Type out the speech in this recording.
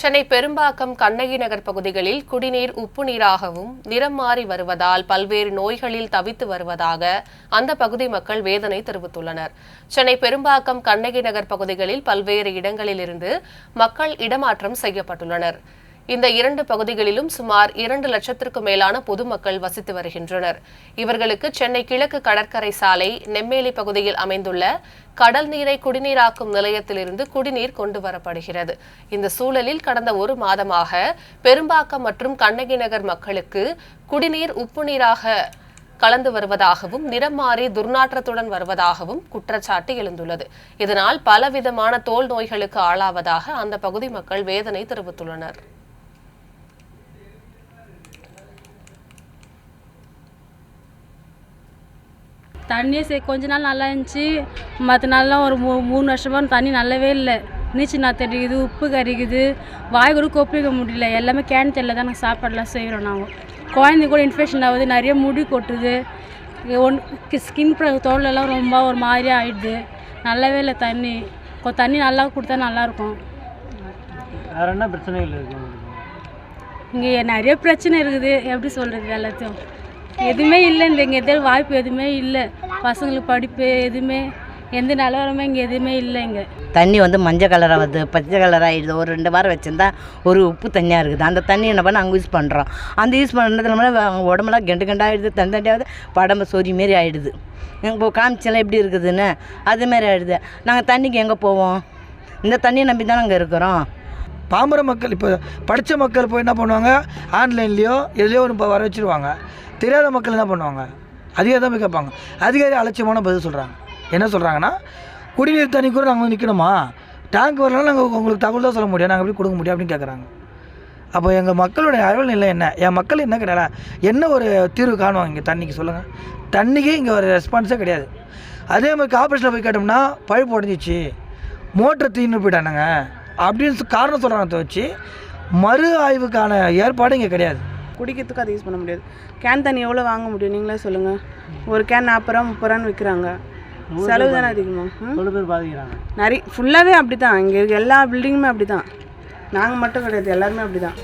சென்னை பெரும்பாக்கம் கண்ணகி நகர் பகுதிகளில் குடிநீர் உப்பு நீராகவும் நிறம் மாறி வருவதால் பல்வேறு நோய்களில் தவித்து வருவதாக அந்த பகுதி மக்கள் வேதனை தெரிவித்துள்ளனர். சென்னை பெரும்பாக்கம் கண்ணகி நகர் பகுதிகளில் பல்வேறு இடங்களிலிருந்து மக்கள் இடமாற்றம் செய்யப்பட்டுள்ளனர். இந்த இரண்டு பகுதிகளிலும் சுமார் இரண்டு லட்சத்திற்கும் மேலான பொதுமக்கள் வசித்து வருகின்றனர். இவர்களுக்கு சென்னை கிழக்கு கடற்கரை சாலை நெம்மேலி பகுதியில் அமைந்துள்ள கடல் நீரை குடிநீராக்கும் நிலையத்திலிருந்து குடிநீர் கொண்டு வரப்படுகிறது. இந்த சூழலில் கடந்த ஒரு மாதமாக பெரும்பாக்கம் மற்றும் கண்ணகி நகர் மக்களுக்கு குடிநீர் உப்பு நீராக கலந்து வருவதாகவும் நிறம் மாறி துர்நாற்றத்துடன் வருவதாகவும் குற்றச்சாட்டு எழுந்துள்ளது. இதனால் பலவிதமான தோல் நோய்களுக்கு ஆளாவதாக அந்த பகுதி மக்கள் வேதனை தெரிவித்துள்ளனர். தண்ணியே சரி கொஞ்ச நாள் நல்லா இருந்துச்சு. மற்ற நாள்லாம் ஒரு மூ மூணு வருஷமாக தண்ணி நல்லாவே இல்லை. நீச்சல் நாற்று அடிக்குது உப்பு கறிக்குது வாய் கூட கொப்பிக்க முடியல. எல்லாமே கேன் தெரியல தான் நாங்கள் சாப்பாடுலாம் செய்கிறோம் நாங்கள் குழந்தை கூட இன்ஃபெக்ஷன் ஆகுது நிறைய முடி கொட்டுது. ஒன் ஸ்கின் தோலெல்லாம் ரொம்ப ஒரு மாதிரி ஆயிடுது. நல்லாவே இல்லை தண்ணி. தண்ணி நல்லா கொடுத்தா நல்லாயிருக்கும் வேற என்ன பிரச்சனைகள் இருக்கு உங்களுக்கு? இங்கே நிறைய பிரச்சனை இருக்குது. எப்படி சொல்கிறது எல்லாத்தையும்? எதுவுமே இல்லை இந்த இங்கே எதாவது வாய்ப்பு எதுவுமே இல்லை. பசங்களுக்கு படிப்பு எதுவுமே எந்த நிலவரமே இங்கே எதுவுமே இல்லை இங்கே தண்ணி வந்து மஞ்சள் கலராக வருது. பச்சை கலராக ஆகிடுது ஒரு ரெண்டு வாரம் வச்சுருந்தா ஒரு உப்பு தண்ணியாக இருக்குது. அந்த தண்ணி என்ன பண்ண அங்கே யூஸ் பண்ணுறோம் அந்த யூஸ் பண்ணுறதுனால அவங்க உடம்புலாம் கெண்டு கெண்டாகிடுது தண்ணி தண்டியாவது படம்பு சொறி மாரி ஆகிடுது இப்போ காமிச்செல்லாம் எப்படி இருக்குதுன்னு? அதுமாரி ஆகிடுது நாங்கள் தண்ணிக்கு எங்கே போவோம்? இந்த தண்ணியை நம்பி தான் நாங்கள் இருக்கிறோம். பாமர மக்கள் இப்போ படித்த மக்கள் போய் என்ன பண்ணுவாங்க? ஆன்லைன்லேயோ எதுலேயோ ஒன்று இப்போ வர வச்சுருவாங்க. தெரியாத மக்கள் என்ன பண்ணுவாங்க? அதிகாரி தான் போய் கேட்பாங்க. அதிகாரி அலட்சியமான பதில் சொல்கிறாங்க என்ன சொல்கிறாங்கன்னா குடிநீர் தண்ணி கூட நாங்கள் நிற்கணுமா டேங்க் வரலாம் நாங்கள் உங்களுக்கு தகவல் தான் சொல்ல முடியும். நாங்கள் எப்படி கொடுக்க முடியும் அப்படின்னு கேட்குறாங்க அப்போ எங்கள் மக்களுடைய அறவல் நிலை என்ன? என் மக்கள் என்ன கிடையாது என்ன ஒரு தீர்வு காணுவாங்க இங்கே தண்ணிக்கு சொல்லுங்கள் தண்ணிக்கு இங்கே ஒரு ரெஸ்பான்ஸே கிடையாது. அதே மாதிரி கார்பரேஷனில் போய் கேட்டோம்னா பழுப்பு உடஞ்சிச்சு. மோட்டர் தீர்ந்து போயிட்டானுங்க. அப்படின்னு காரணம் சொல்கிறாங்க தவிச்சு மறு ஆய்வுக்கான ஏற்பாடு இங்கே கிடையாது. குடிக்கிறதுக்கு அதை யூஸ் பண்ண முடியாது. கேன் தண்ணி எவ்வளோ வாங்க முடியும்? நீங்களே சொல்லுங்கள் ஒரு கேன் நாற்பது ரூபா முப்பது ரூபான்னு விற்கிறாங்க செலவு தானே அதிகமாக நிறைய ஃபுல்லாகவே அப்படி தான் இங்கே இருக்க எல்லா பில்டிங்குமே அப்படி தான் நாங்கள் மட்டும் கிடையாது எல்லாருமே அப்படி தான்